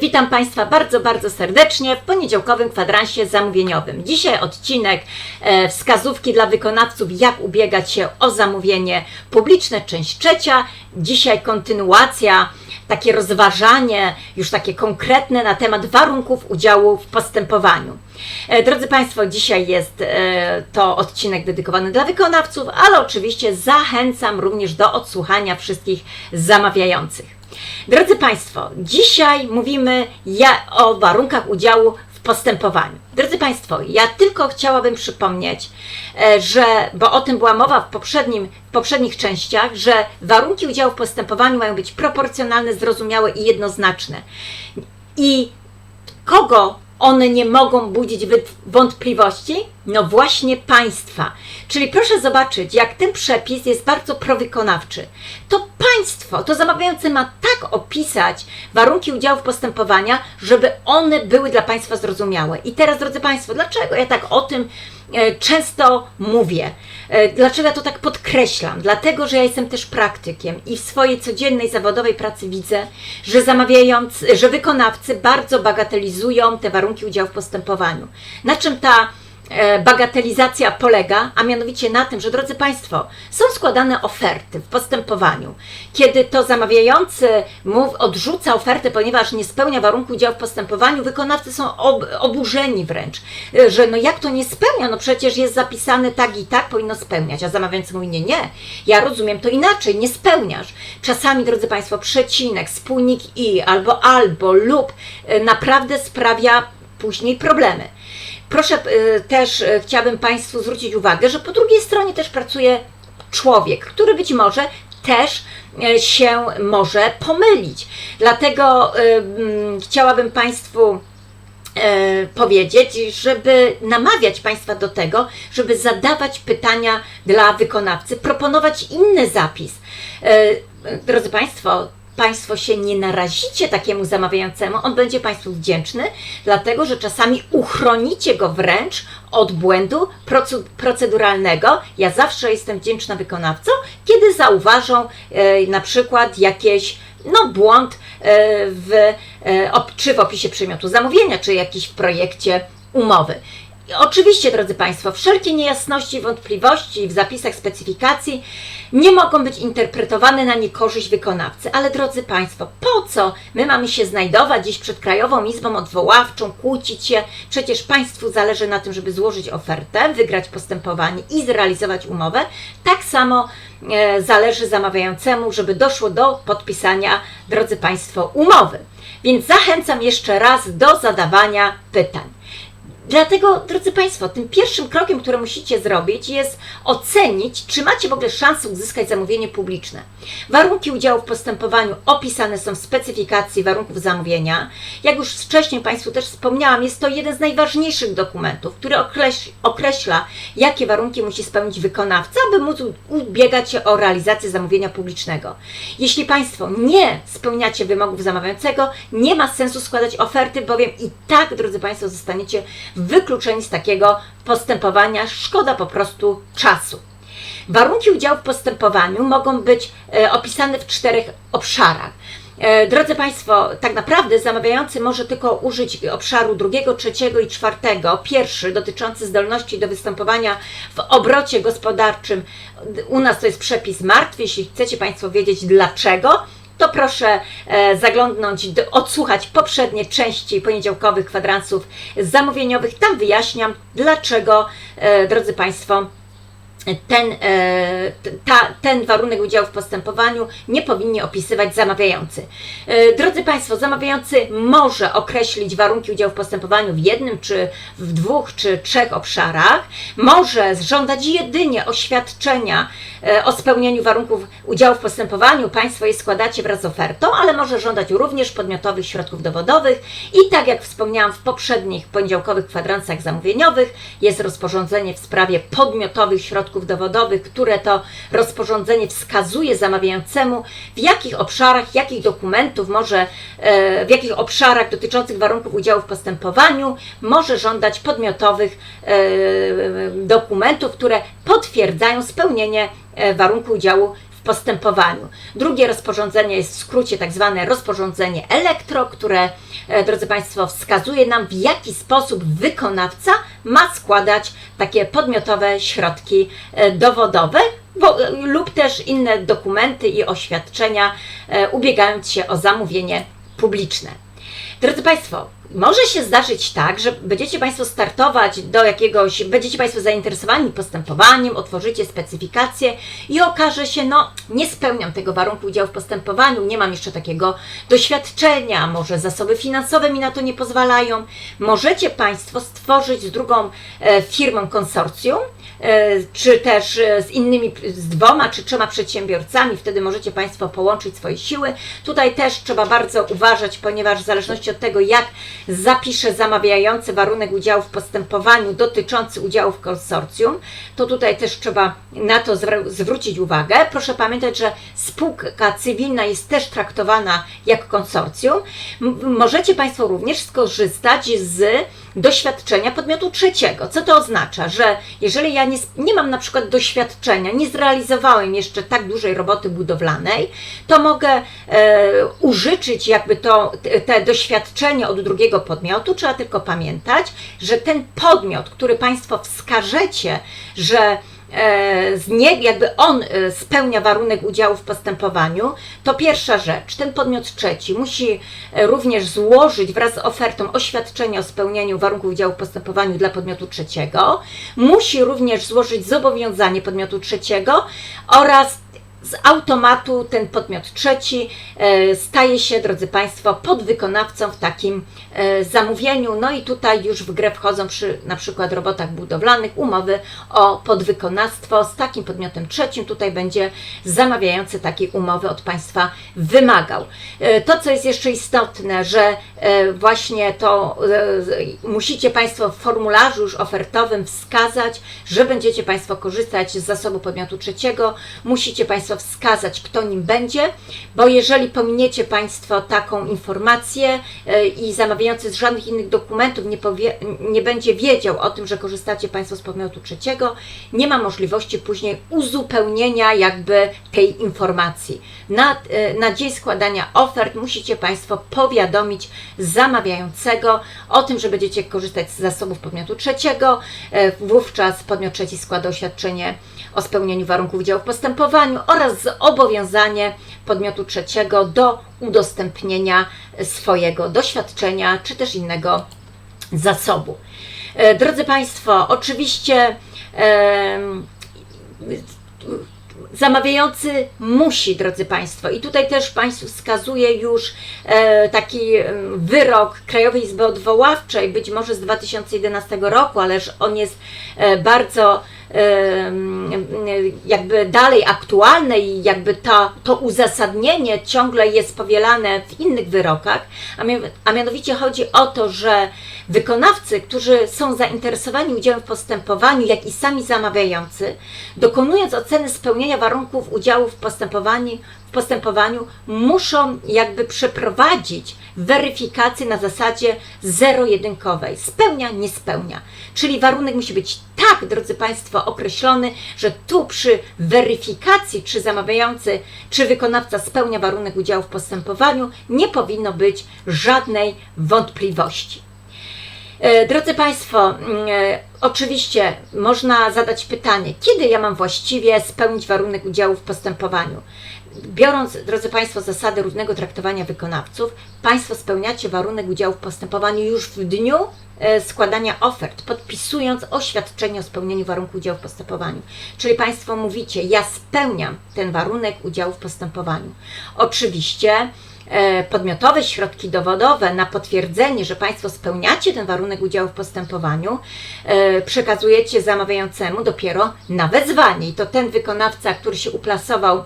Witam Państwa bardzo, bardzo serdecznie w poniedziałkowym kwadransie zamówieniowym. Dzisiaj odcinek e, wskazówki dla wykonawców, jak ubiegać się o zamówienie publiczne, część trzecia. Dzisiaj kontynuacja, takie rozważanie, już takie konkretne na temat warunków udziału w postępowaniu. E, Drodzy Państwo, dzisiaj jest e, to odcinek dedykowany dla wykonawców, ale oczywiście zachęcam również do odsłuchania wszystkich zamawiających. Drodzy Państwo, dzisiaj mówimy ja o warunkach udziału w postępowaniu. Drodzy Państwo, ja tylko chciałabym przypomnieć, e, że, bo o tym była mowa w, poprzednim, w poprzednich częściach, że warunki udziału w postępowaniu mają być proporcjonalne, zrozumiałe i jednoznaczne. I kogo one nie mogą budzić wątpliwości? No właśnie państwa. Czyli proszę zobaczyć, jak ten przepis jest bardzo prowykonawczy. To państwo, to zamawiający ma tak opisać warunki udziału w postępowania, żeby one były dla państwa zrozumiałe. I teraz, drodzy państwo, dlaczego ja tak o tym e, często mówię? E, Dlaczego ja to tak podkreślam? Dlatego, że ja jestem też praktykiem i w swojej codziennej zawodowej pracy widzę, że zamawiający, że wykonawcy bardzo bagatelizują te warunki udziału w postępowaniu. Na czym ta bagatelizacja polega, a mianowicie na tym, że drodzy Państwo, są składane oferty w postępowaniu. Kiedy to zamawiający mów, odrzuca ofertę, ponieważ nie spełnia warunku udziału w postępowaniu, wykonawcy są ob, oburzeni wręcz, e, że no jak to nie spełnia, no przecież jest zapisane tak i tak, powinno spełniać, a zamawiający mówi nie, nie, ja rozumiem to inaczej, nie spełniasz. Czasami, drodzy Państwo, przecinek, spójnik i, albo albo lub e, naprawdę sprawia później problemy. Proszę y, też, y, chciałabym Państwu zwrócić uwagę, że po drugiej stronie też pracuje człowiek, który być może też y, się może pomylić. Dlatego chciałabym Państwu e, powiedzieć, żeby namawiać Państwa do tego, żeby zadawać pytania dla wykonawcy, proponować inny zapis. E, drodzy Państwo, Państwo się nie narazicie takiemu zamawiającemu, on będzie Państwu wdzięczny, dlatego że czasami uchronicie go wręcz od błędu proceduralnego. Ja zawsze jestem wdzięczna wykonawcom, kiedy zauważą e, na przykład jakieś no, błąd e, w, e, op, czy w opisie przedmiotu zamówienia, czy jakiś w projekcie umowy. Oczywiście, drodzy Państwo, wszelkie niejasności i wątpliwości w zapisach specyfikacji nie mogą być interpretowane na niekorzyść wykonawcy. Ale drodzy Państwo, po co my mamy się znajdować dziś przed Krajową Izbą Odwoławczą, kłócić się? Przecież Państwu zależy na tym, żeby złożyć ofertę, wygrać postępowanie i zrealizować umowę. Tak samo e, zależy zamawiającemu, żeby doszło do podpisania, drodzy Państwo, umowy. Więc zachęcam jeszcze raz do zadawania pytań. Dlatego, drodzy Państwo, tym pierwszym krokiem, który musicie zrobić, jest ocenić, czy macie w ogóle szansę uzyskać zamówienie publiczne. Warunki udziału w postępowaniu opisane są w specyfikacji warunków zamówienia. Jak już wcześniej Państwu też wspomniałam, jest to jeden z najważniejszych dokumentów, który okreś- określa, jakie warunki musi spełnić wykonawca, aby móc ubiegać się o realizację zamówienia publicznego. Jeśli Państwo nie spełniacie wymogów zamawiającego, nie ma sensu składać oferty, bowiem i tak, drodzy Państwo, zostaniecie wykluczeni z takiego postępowania. Szkoda po prostu czasu. Warunki udziału w postępowaniu mogą być e, opisane w czterech obszarach. E, Drodzy Państwo, tak naprawdę zamawiający może tylko użyć obszaru drugiego, trzeciego i czwartego. Pierwszy dotyczący zdolności do występowania w obrocie gospodarczym. U nas to jest przepis martwy. Jeśli chcecie Państwo wiedzieć dlaczego, to proszę e, zaglądnąć, odsłuchać poprzednie części poniedziałkowych kwadransów zamówieniowych. Tam wyjaśniam, dlaczego, e, drodzy Państwo, ten, e, ta, ten warunek udziału w postępowaniu nie powinni opisywać zamawiający. E, Drodzy Państwo, zamawiający może określić warunki udziału w postępowaniu w jednym, czy w dwóch, czy trzech obszarach. Może żądać jedynie oświadczenia e, o spełnieniu warunków udziału w postępowaniu. Państwo je składacie wraz z ofertą, ale może żądać również podmiotowych środków dowodowych. I tak jak wspomniałam w poprzednich poniedziałkowych kwadransach zamówieniowych, jest rozporządzenie w sprawie podmiotowych środków dowodowych, które to rozporządzenie wskazuje zamawiającemu, w jakich obszarach, jakich dokumentów może, e, w jakich obszarach dotyczących warunków udziału w postępowaniu może żądać podmiotowych e, dokumentów, które potwierdzają spełnienie e, warunku udziału postępowaniu. Drugie rozporządzenie jest w skrócie tak zwane rozporządzenie elektro, które, e, drodzy Państwo, wskazuje nam, w jaki sposób wykonawca ma składać takie podmiotowe środki e, dowodowe, bo, lub też inne dokumenty i oświadczenia, e, ubiegając się o zamówienie publiczne. Drodzy Państwo, może się zdarzyć tak, że będziecie Państwo startować do jakiegoś, będziecie Państwo zainteresowani postępowaniem, otworzycie specyfikację i okaże się, no nie spełniam tego warunku udziału w postępowaniu, nie mam jeszcze takiego doświadczenia, może zasoby finansowe mi na to nie pozwalają. Możecie Państwo stworzyć z drugą e, firmą konsorcjum, czy też e, z innymi, z dwoma czy trzema przedsiębiorcami, wtedy możecie Państwo połączyć swoje siły. Tutaj też trzeba bardzo uważać, ponieważ w zależności od tego, jak zapisze zamawiający warunek udziału w postępowaniu dotyczący udziału w konsorcjum, to tutaj też trzeba na to zwrócić uwagę. Proszę pamiętać, że spółka cywilna jest też traktowana jak konsorcjum. możecie Państwo również skorzystać z doświadczenia podmiotu trzeciego. Co to oznacza? Że jeżeli ja nie, nie mam na przykład doświadczenia, nie zrealizowałem jeszcze tak dużej roboty budowlanej, to mogę e, użyczyć jakby to, te doświadczenie od drugiego podmiotu. Trzeba tylko pamiętać, że ten podmiot, który Państwo wskażecie, że z nie, jakby on e, spełnia warunek udziału w postępowaniu, to pierwsza rzecz, ten podmiot trzeci musi e, również złożyć wraz z ofertą oświadczenie o spełnieniu warunków udziału w postępowaniu dla podmiotu trzeciego, musi również złożyć zobowiązanie podmiotu trzeciego oraz z automatu ten podmiot trzeci e, staje się, drodzy Państwo, podwykonawcą w takim e, zamówieniu. No i tutaj już w grę wchodzą przy na przykład robotach budowlanych umowy o podwykonawstwo z takim podmiotem trzecim. Tutaj będzie zamawiający takiej umowy od Państwa wymagał. E, to, co jest jeszcze istotne, że właśnie to musicie Państwo w formularzu już ofertowym wskazać, że będziecie Państwo korzystać z zasobu podmiotu trzeciego. Musicie Państwo Państwo wskazać, kto nim będzie, bo jeżeli pominiecie Państwo taką informację e, i zamawiający z żadnych innych dokumentów nie, powie, nie będzie wiedział o tym, że korzystacie Państwo z podmiotu trzeciego, nie ma możliwości później uzupełnienia jakby tej informacji. Na, e, na dzień składania ofert musicie Państwo powiadomić zamawiającego o tym, że będziecie korzystać z zasobów podmiotu trzeciego. E, wówczas podmiot trzeci składa oświadczenie o spełnieniu warunków udziału w postępowaniu oraz zobowiązanie podmiotu trzeciego do udostępnienia swojego doświadczenia czy też innego zasobu. E, drodzy Państwo, oczywiście zamawiający musi, drodzy Państwo, i tutaj też Państwu wskazuje już e, taki wyrok Krajowej Izby Odwoławczej, być może z 2011 roku, ależ on jest e, bardzo jakby dalej aktualne i jakby to, to uzasadnienie ciągle jest powielane w innych wyrokach, a mianowicie chodzi o to, że wykonawcy, którzy są zainteresowani udziałem w postępowaniu, jak i sami zamawiający, dokonując oceny spełnienia warunków udziału w postępowaniu, w postępowaniu muszą jakby przeprowadzić weryfikację na zasadzie zero-jedynkowej. Spełnia, nie spełnia. Czyli warunek musi być tak, drodzy Państwo, określony, że tu przy weryfikacji, czy zamawiający, czy wykonawca spełnia warunek udziału w postępowaniu, nie powinno być żadnej wątpliwości. E, drodzy Państwo, mm, e, oczywiście można zadać pytanie, kiedy ja mam właściwie spełnić warunek udziału w postępowaniu? Biorąc, drodzy Państwo, zasady równego traktowania wykonawców, Państwo spełniacie warunek udziału w postępowaniu już w dniu e, składania ofert, podpisując oświadczenie o spełnieniu warunku udziału w postępowaniu. Czyli Państwo mówicie, ja spełniam ten warunek udziału w postępowaniu. Oczywiście podmiotowe środki dowodowe na potwierdzenie, że Państwo spełniacie ten warunek udziału w postępowaniu, e, przekazujecie zamawiającemu dopiero na wezwanie. I to ten wykonawca, który się uplasował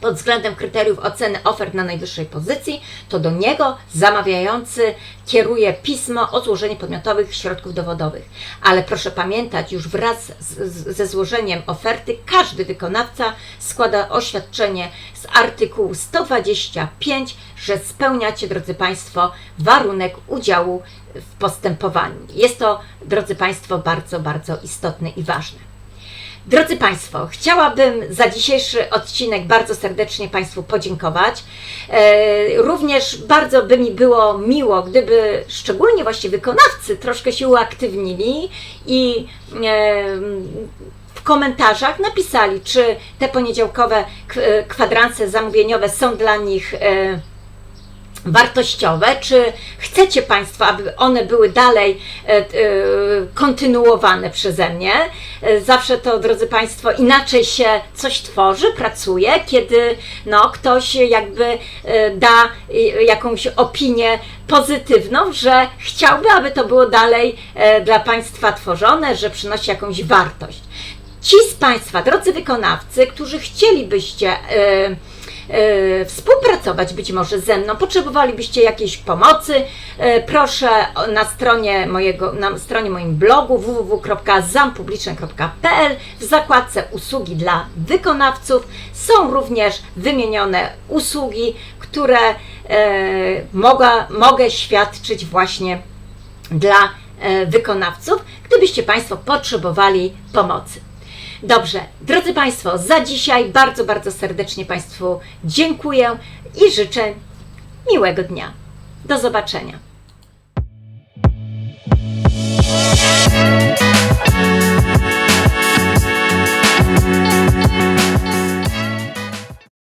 pod względem kryteriów oceny ofert na najwyższej pozycji, to do niego zamawiający kieruje pismo o złożenie podmiotowych środków dowodowych. Ale proszę pamiętać, już wraz z, z, ze złożeniem oferty każdy wykonawca składa oświadczenie z artykułu 125, że spełniacie, drodzy Państwo, warunek udziału w postępowaniu. Jest to, drodzy Państwo, bardzo, bardzo istotne i ważne. Drodzy Państwo, chciałabym za dzisiejszy odcinek bardzo serdecznie Państwu podziękować. E, również bardzo by mi było miło, gdyby szczególnie właśnie wykonawcy troszkę się uaktywnili i e, w komentarzach napisali, czy te poniedziałkowe kwadranse zamówieniowe są dla nich. Wartościowe, czy chcecie Państwo, aby one były dalej e, e, kontynuowane przeze mnie. E, Zawsze to, drodzy Państwo, inaczej się coś tworzy, pracuje, kiedy no, ktoś jakby da jakąś opinię pozytywną, że chciałby, aby to było dalej dla Państwa tworzone, że przynosi jakąś wartość. Ci z Państwa, drodzy wykonawcy, którzy chcielibyście e, współpracować być może ze mną, potrzebowalibyście jakiejś pomocy, e, proszę na stronie mojego, na stronie moim blogu www.zampubliczne.pl w zakładce usługi dla wykonawców. Są również wymienione usługi, które e, mogę, mogę świadczyć właśnie dla e, wykonawców, gdybyście Państwo potrzebowali pomocy. Dobrze, drodzy Państwo, za dzisiaj bardzo, bardzo serdecznie Państwu dziękuję i życzę miłego dnia. Do zobaczenia.